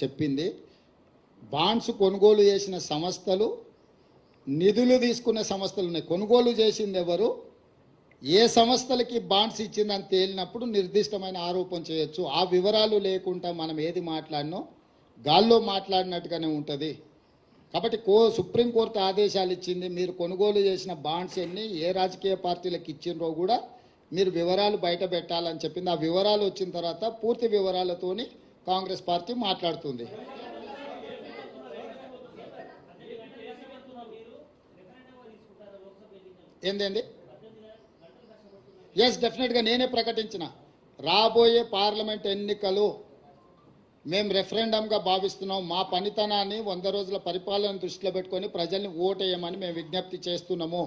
చెప్పింది. బాండ్స్ కొనుగోలు చేసిన సంస్థలు నిధులు తీసుకున్న సంస్థలు ఉన్నాయి. కొనుగోలు చేసింది ఎవరు? ఏ సంస్థలకి బాండ్స్ ఇచ్చిందని తేలినప్పుడు నిర్దిష్టమైన ఆరోపణ చేయొచ్చు. ఆ వివరాలు లేకుండా మనం ఏది మాట్లాడినో గాల్లో మాట్లాడినట్టుగానే ఉంటుంది. కాబట్టి కో సుప్రీంకోర్టు ఆదేశాలు ఇచ్చింది మీరు కొనుగోలు చేసిన బాండ్స్ ఎన్ని ఏ రాజకీయ పార్టీలకు ఇచ్చిండ్రో కూడా మీరు వివరాలు బయట పెట్టాలని చెప్పింది. ఆ వివరాలు వచ్చిన తర్వాత పూర్తి వివరాలతోని కాంగ్రెస్ పార్టీ మాట్లాడుతుంది. ఏందేంది? ఎస్ డెఫినెట్గా నేనే ప్రకటించిన. రాబోయే పార్లమెంట్ ఎన్నికలు మేము రెఫరెండంగా భావిస్తున్నాం. మా పనితనాన్ని వంద రోజుల పరిపాలన దృష్టిలో పెట్టుకొని ప్రజల్ని ఓటేయమని మేము విజ్ఞప్తి చేస్తున్నాము.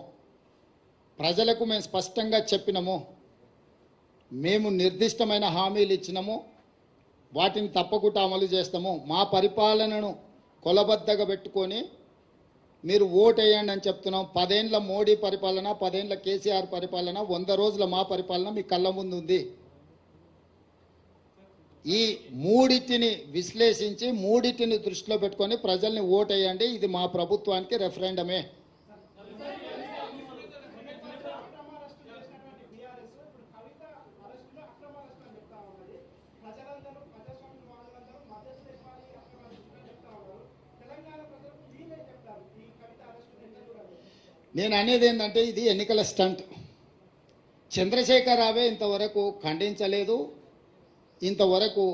ప్రజలకు మేము స్పష్టంగా చెప్పినము. మేము నిర్దిష్టమైన హామీలు ఇచ్చినాము. వాటిని తప్పకుండా అమలు చేస్తాము. మా పరిపాలనను కొలబద్దగా పెట్టుకొని మీరు ఓటేయండి అని చెప్తున్నాం. పదేండ్ల మోడీ పరిపాలన పదేండ్ల కేసీఆర్ పరిపాలన వంద రోజుల మా పరిపాలన మీ కళ్ళ ముందు ఉంది. ఈ మూడిటిని విశ్లేషించి మూడిటిని దృష్టిలో పెట్టుకొని ప్రజల్ని ఓటేయండి. ఇది మా ప్రభుత్వానికి రెఫరెండమే నేను అనేది ఏంటంటే ఇది ఎన్నికల స్టంట్. చంద్రశేఖరరావే ఇంతవరకు ఖండించలేదు. ఇంతవరకు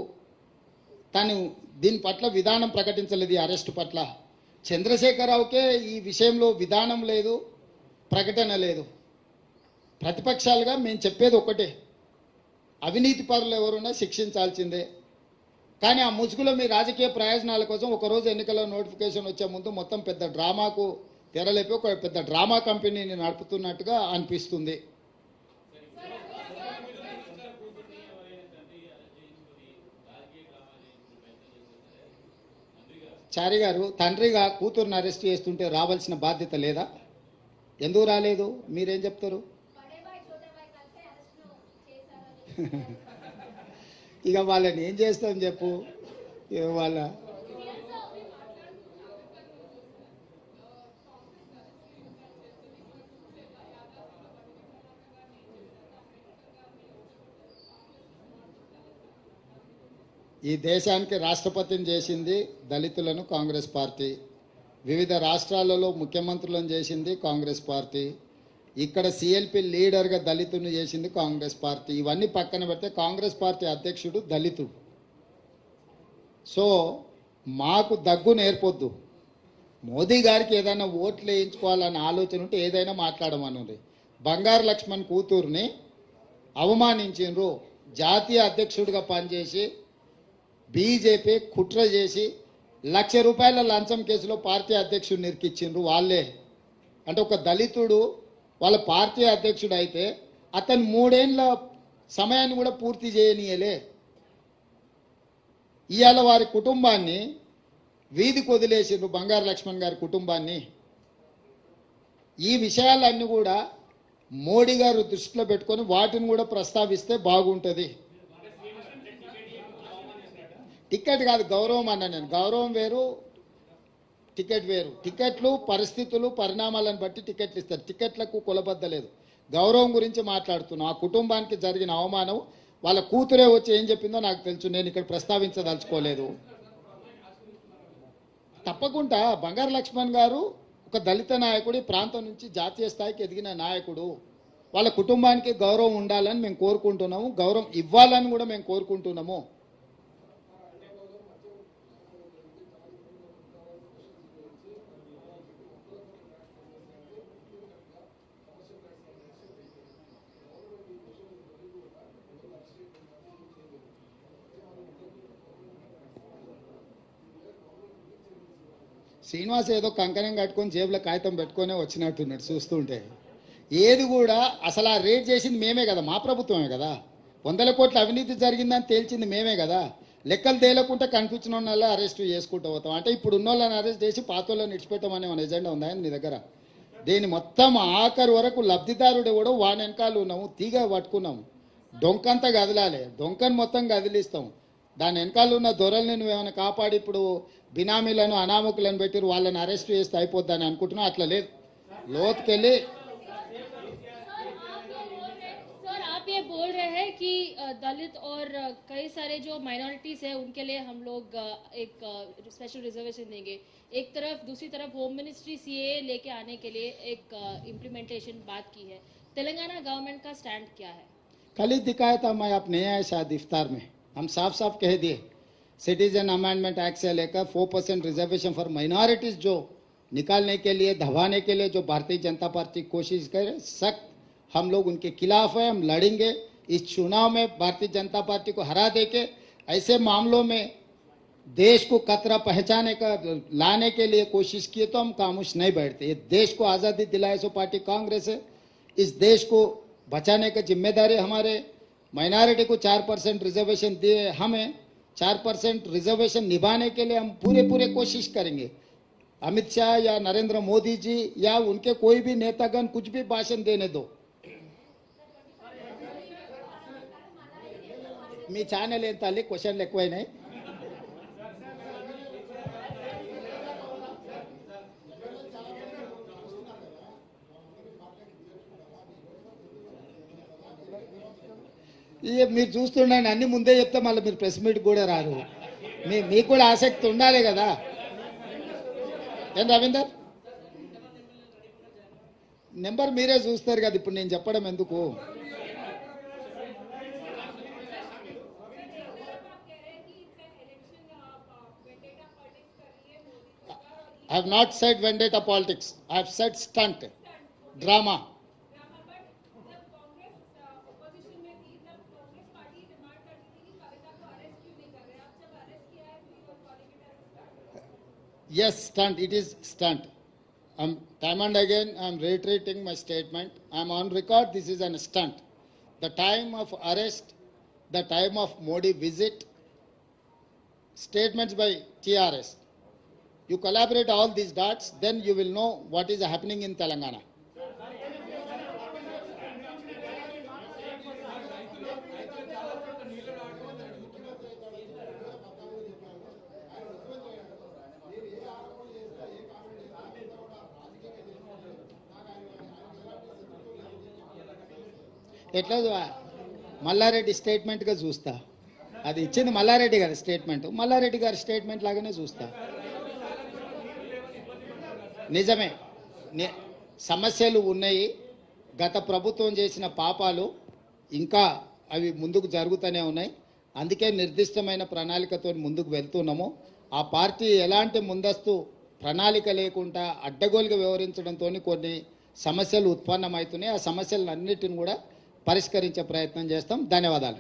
తను దీని పట్ల విధానం ప్రకటించలేదు ఈ అరెస్టు పట్ల. చంద్రశేఖరరావుకే ఈ విషయంలో విధానం లేదు ప్రకటన లేదు. ప్రతిపక్షాలుగా మేము చెప్పేది ఒకటే అవినీతి పరులు ఎవరున్నా శిక్షించాల్సిందే. కానీ ఆ ముసుగులో మీ రాజకీయ ప్రయోజనాల కోసం ఒకరోజు ఎన్నికల నోటిఫికేషన్ వచ్చే ముందు మొత్తం పెద్ద డ్రామాకు తెరలేపి ఒక పెద్ద డ్రామా కంపెనీని నడుపుతున్నట్టుగా అనిపిస్తుంది. చారి గారు తండ్రిగా కూతురుని అరెస్ట్ చేస్తుంటే రావాల్సిన బాధ్యత లేదా? ఎందుకు రాలేదు? మీరేం చెప్తారు? ఇక వాళ్ళని ఏం చేస్తాం చెప్పు? వాళ్ళ ఈ దేశానికి రాష్ట్రపతిని చేసింది దళితులను కాంగ్రెస్ పార్టీ. వివిధ రాష్ట్రాలలో ముఖ్యమంత్రులను చేసింది కాంగ్రెస్ పార్టీ. ఇక్కడ సిఎల్పి లీడర్గా దళితుని చేసింది కాంగ్రెస్ పార్టీ. ఇవన్నీ పక్కన పెడితే కాంగ్రెస్ పార్టీ అధ్యక్షుడు దళితుడు. సో మాకు దగ్గు నేర్పొద్దు. మోదీ గారికి ఏదైనా ఓట్లు వేయించుకోవాలన్న ఆలోచన ఉంటే ఏదైనా మాట్లాడమనుంది. బంగారు లక్ష్మణ్ కూతుర్ని అవమానించిండ్రు. జాతీయ అధ్యక్షుడిగా పనిచేసి బీజేపీ కుట్ర చేసి లక్ష రూపాయల లంచం కేసులో పార్టీ అధ్యక్షుడు నిరికిచ్చిండ్రు వాళ్ళే. అంటే ఒక దళితుడు వాళ్ళ పార్టీ అధ్యక్షుడు అయితే అతను మూడేళ్ళ సమయాన్ని కూడా పూర్తి చేయనీయలే. ఇవాళ వారి కుటుంబాన్ని వీధికి వదిలేసిండ్రు బంగారు లక్ష్మణ్ గారి కుటుంబాన్ని. ఈ విషయాలన్నీ కూడా మోడీ గారు దృష్టిలో పెట్టుకొని వాటిని కూడా ప్రస్తావిస్తే బాగుంటుంది. టికెట్ కాదు గౌరవం అన్న నేను. గౌరవం వేరు టికెట్ వేరు. టికెట్లు పరిస్థితులు పరిణామాలను బట్టి టికెట్లు ఇస్తారు. టికెట్లకు కొలబద్దలేదు గౌరవం గురించి మాట్లాడుతున్నాం. ఆ కుటుంబానికి జరిగిన అవమానం వాళ్ళ కూతురే వచ్చి ఏం చెప్పిందో నాకు తెలుసు. నేను ఇక్కడ ప్రస్తావించదలుచుకోలేదు. తప్పకుండా బంగారు లక్ష్మణ్ గారు ఒక దళిత నాయకుడు ప్రాంతం నుంచి జాతీయ స్థాయికి ఎదిగిన నాయకుడు. వాళ్ళ కుటుంబానికి గౌరవం ఉండాలని మేము కోరుకుంటున్నాము. గౌరవం ఇవ్వాలని కూడా మేము కోరుకుంటున్నాము. శ్రీనివాస్ ఏదో కంకణం కట్టుకొని జేబులో కాగితం పెట్టుకునే వచ్చినట్టున్నాడు చూస్తుంటే. ఏది కూడా అసలు ఆ రేట్ చేసింది మేమే కదా మా ప్రభుత్వమే కదా. వందల కోట్ల అవినీతి జరిగిందని తేల్చింది మేమే కదా. లెక్కలు తేలకుంటే కనిపించిన వాళ్ళ అరెస్ట్ చేసుకుంటూ పోతాం. అంటే ఇప్పుడు ఉన్న వాళ్ళని అరెస్ట్ చేసి పాత వాళ్ళని ఇడిచిపెట్టమనే మన ఎజెండా ఉందా నీ దగ్గర? దీని మొత్తం ఆఖరి వరకు లబ్ధిదారుడు కూడా వాని వెనకాల ఉన్నాము తీగ పట్టుకున్నాము డొంకంతా కదలాలి. డొంకను మొత్తం కదిలిస్తాం. దాని వెనకాల ఉన్న దొరల్ని నువ్వు ఏమైనా కాపాడి ఇప్పుడు బినామీలను అనామకులను పెట్టి వాళ్ళని అరెస్ట్ చేస్తే అయిపోద్దని అనుకుంటున్నావు అట్లా లేదు లోతుకెళ్ళి सर आप ये बोल रहे हैं कि अ, दलित और अ, कई सारे जो माइनॉरिटीज है उनके लिए हम लोग अ, एक स्पेशल रिजर्वेशन देंगे एक तरफ दूसरी तरफ होम मिनिस्ट्री सीए लेके आने के लिए एक इम्प्लीमेंटेशन बात की है तेलंगाना गवर्नमेंट का स्टैंड क्या है कल ही दिखाया था मैं आप नहीं आए शायद इफ्तार में हम साफ साफ कह दिए सिटीजन अमेंडमेंट एक्ट से लेकर four percent reservation for minorities जो निकालने के लिए, दबाने के लिए जो भारतीय जनता पार्टी कोशिश करे सख्त हम लोग उनके खिलाफ है, हम लड़ेंगे। इस चुनाव में भारतीय जनता पार्टी को हरा देके ऐसे मामलों में देश को कतरा पहचाने का, लाने के लिए कोशिश किए तो हम खामोश नहीं बैठते। ये देश को आज़ादी दिलाए सो पार्टी कांग्रेस है। इस देश को बचाने का ज़िम्मेदारी हमारे माइनॉरिटी को चार परसेंट रिजर्वेशन दिए हमें। चार परसेंट रिजर्वेशन निभाने के लिए हम पूरे पूरे कोशिश करेंगे। अमित शाह या नरेंद्र मोदी जी या उनके कोई भी नेतागण कुछ भी भाषण देने दो। मी छान क्वेश्चन लेकवाय नहीं. ఇక మీరు చూస్తుండండి అన్ని ముందే చెప్తే మళ్ళీ మీరు ప్రెస్ మీట్ కూడా రారు. మీ మీకు కూడా ఆసక్తి ఉండాలి కదా. ఏం రవీందర్? నెంబర్ మీరే చూస్తారు కదా ఇప్పుడు నేను చెప్పడం ఎందుకు? I have not said vendetta politics I have said stunt drama Yes, stunt. It is stunt. Um, time and again, I am reiterating my statement. I am on record. This is an stunt. The time of arrest, the time of Modi visit, statements by TRS. You collaborate all these dots, then you will know what is happening in Telangana. ఎట్లా మల్లారెడ్డి స్టేట్మెంట్గా చూస్తా. అది ఇచ్చింది మల్లారెడ్డి గారి statement Mallareddy గారి statement లాగానే చూస్తా. నిజమే. సమస్యలు ఉన్నాయి. గత ప్రభుత్వం చేసిన పాపాలు ఇంకా అవి ముందుకు జరుగుతూనే ఉన్నాయి. అందుకే నిర్దిష్టమైన ప్రణాళికతో ముందుకు వెళ్తున్నాము. ఆ పార్టీ ఎలాంటి ముందస్తు ప్రణాళిక లేకుండా అడ్డగోలుగా వ్యవహరించడంతో కొన్ని సమస్యలు ఉత్పన్నమవుతున్నాయి. ఆ సమస్యలన్నిటిని కూడా పరిష్కరించే ప్రయత్నం చేస్తాం. ధన్యవాదాలు.